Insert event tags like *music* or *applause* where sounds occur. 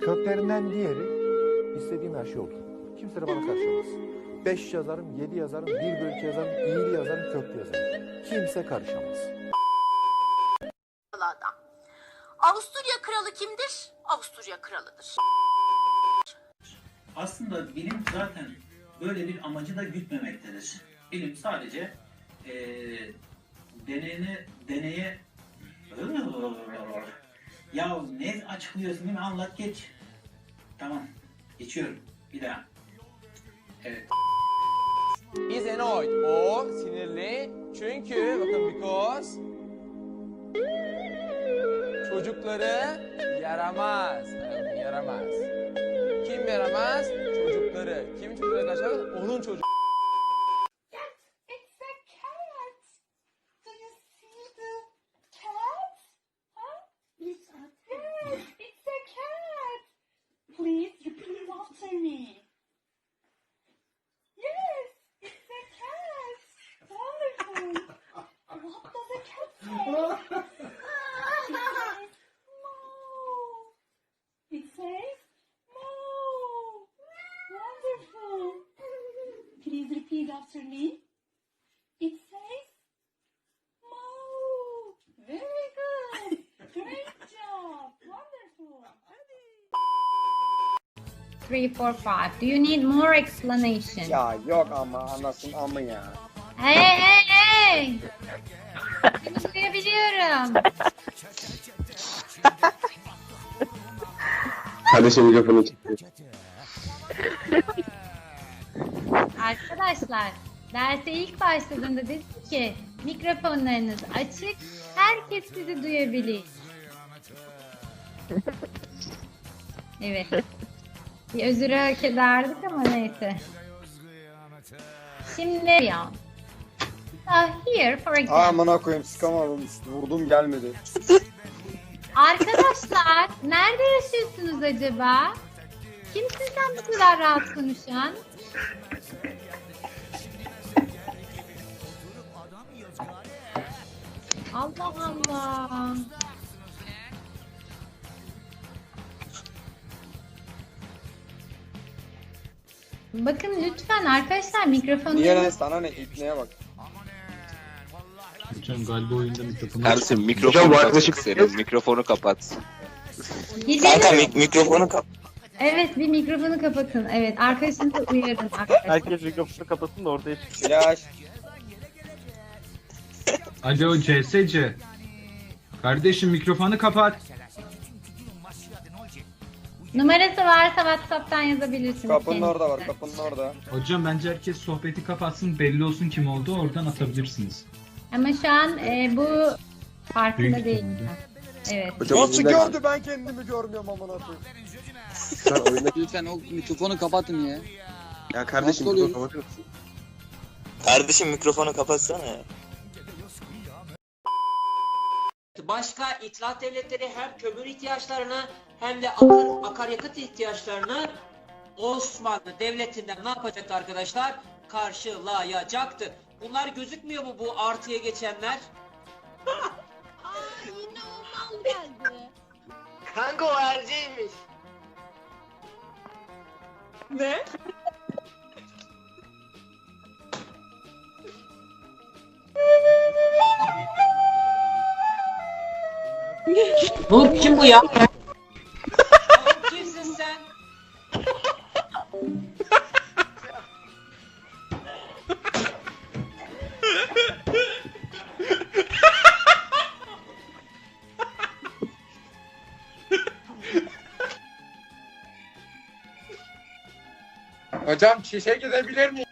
Köklerinden diğeri istediğim her şey olur. Kimse de bana karışamaz. Beş yazarım, yedi yazarım, bir bölü iki yazarım, iyili yazarım, köklü yazarım. Kimse karışamaz. Avusturya kralı kimdir? Avusturya kralıdır. Aslında bilim zaten böyle bir amacı da gütmemektedir. Bilim sadece eee deneyine, deneye... Ya ne açıklıyorsun değil mi? Anlat geç. Tamam. Geçiyorum. Bir daha. Evet. Izenoid. O sinirli. Çünkü bakın because çocukları yaramaz. Yaramaz. Kim yaramaz? Çocukları. Kimin çocukları kaçar? Onun çocuk. Please repeat after me. It says Moo. Very good. *laughs* Great job. Wonderful. three, four, five. Do you need more explanation? Ya yok ama anasın amı ya. Hey hey hey! Seni duyabiliyorum. Kardeşim mikrofonu çekti. *laughs* Arkadaşlar derse ilk başladığında dedim ki mikrofonlarınız açık, herkes sizi duyabilir. Evet. Bir özür hak ederdik ama neyse. Şimdi ya. So here for example. Amına koyayım sıkamadım. Vurdum gelmedi. Arkadaşlar nerede yaşıyorsunuz acaba? Kimsin sen bu kadar rahat konuşan? Allah Allah. Bakın lütfen arkadaşlar mikrofonu Niye lan sana ne ipneye bak. Hocam galiba oyunda mikrofonu Hocam mikrofonu arkadaşlık senin. Mikrofonu kapat. Gidelim. Kanka mik- mikrofonu kapat. Evet bir mikrofonu kapatın. Evet arkadaşınızı uyarın arkadaşlar. Herkes mikrofonu kapatsın da ortaya çıksın. Flash. Alo CSC. Kardeşim mikrofonu kapat. Numarası varsa WhatsApp'tan yazabilirsiniz. Kapının kendisine. orada var kapının orada. Hocam bence herkes sohbeti kapatsın belli olsun kim oldu oradan atabilirsiniz. Ama şu an e, bu farkında Büyük değil. ihtimalle. Evet. Hocam Nasıl oyunda- gördü ben kendimi görmüyorum amına koyayım. Sen oyunda... Lütfen o mikrofonu kapatın ya. Ya kardeşim Nasıl oluyor? mikrofonu kapatır mısın? Kardeşim mikrofonu kapatsana ya. Başka itilaf devletleri hem kömür ihtiyaçlarını hem de akar, akaryakıt ihtiyaçlarını Osmanlı Devleti'nden ne yapacaktı arkadaşlar? Karşılayacaktı. Bunlar gözükmüyor mu bu artıya geçenler? *laughs* Kanka o erceğiymiş. Ne? Bu kim bu ya? Kimsin sen? Hocam çişe gidebilir miyim?